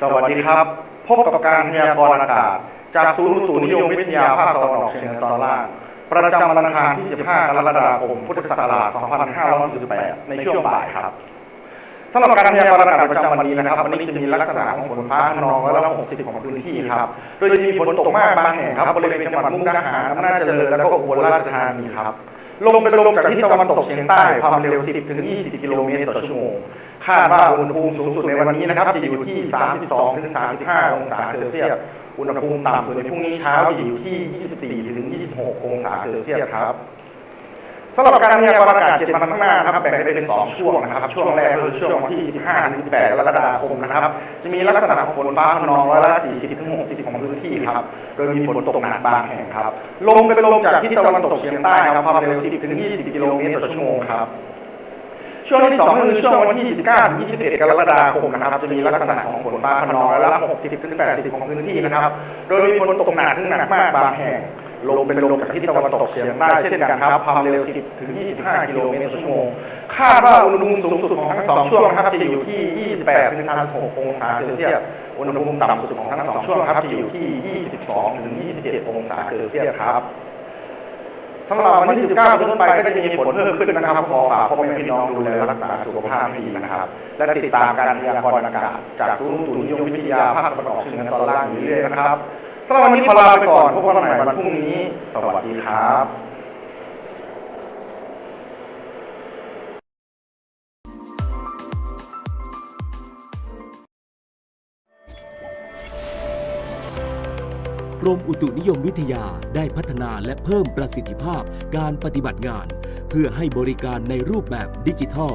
สวัสดีครับ พบกับการพยากรณ์อากาศ จากศูนย์อุตุนิยมวิทยาภาคตะวันออกเฉียงเหนือตอนล่าง ประจำวันอังคารที่ 15 กรกฎาคม พุทธศักราช 2568 ในช่วงบ่ายครับสำหรับการพยากรณ์อากาศประจำวันนี้นะครับวันนี้จะมีลักษณะของฝนฟ้าขนองร้อยละ60 ของพื้นที่ครับ โดยจะมีฝนตกมากบางแห่งครับบริเวณจังหวัดมุกดาหารอำนาจเจริญแล้วก็อุบลราชธานีครับ ลมเป็นลมจากทิศตะวันตกเฉียงใต้ความเร็ว 10 ถึง 20 กิโลเมตรต่อชั่วโมง คาดว่าอุณหภูมิสูงสุดในวันนี้นะครับจะอยู่ที่ 32 ถึง 35 องศาเซลเซียส อุณหภูมิต่ำสุดในพรุ่งนี้เช้าจะอยู่ที่ 24 ถึง 26 องศาเซลเซียสครับ สำหรับการพยากรณ์อากาศ7วันข้างหน้านะครับแบ่งเป็น2ช่วงนะครับช่วงแรกคือช่วงวันที่15ถึง18กรกฎาคมนะครับจะมีลักษณะของฝนฟ้าขนองร้อยละ40ถึง60ของพื้นที่ครับโดยมีฝนตกหนักบางแห่งครับลมเป็นลมจากทิศตะวันตกเฉียงใต้ครับความเร็ว10ถึง20กิโลเมตรต่อชั่วโมงครับช่วงที่2คือช่วงวันที่ 19 ถึง 21 กรกฎาคมนะครับ จะมีลักษณะของฝนฟ้าขนองร้อยละ60 ถึง 80 ของพื้นที่นะครับ โดยมีฝนตกหนักถึงหนักมากบางแห่ง ลมเป็นลมจากทิศตะวันตกเฉียงใต้เช่นกันครับความเร็ว 10 ถึง 25 กิโลเมตรต่อชั่วโมง คาดว่าอุณหภูมิสูงสุดของทั้งสองช่วงนะครับจะอยู่ที่ 28 ถึง 36 องศาเซลเซียส อุณหภูมิต่ำสุดของทั้งสองช่วงครับจะอยู่ที่ 22 ถึง 27 องศาเซลเซียสครับสำหรับวันที่ 19เป็นต้นไปก็จะมีฝนเพิ่มขึ้นนะครับขอฝากพ่อแม่พี่น้องดูแลรักษาสุขภาพให้ดีนะครับ และติดตามการพยากรณ์อากาศจากศูนย์อุตุนิยมวิทยาภาคตะวันออกเฉียงเหนือตอนล่างอยู่เรื่อยๆนะครับ สำหรับวันนี้ขอลาไปก่อนพบกันใหม่วันพรุ่งนี้ สวัสดีครับกรมอุตุนิยมวิทยาได้พัฒนาและเพิ่มประสิทธิภาพการปฏิบัติงาน เพื่อให้บริการในรูปแบบดิจิทัล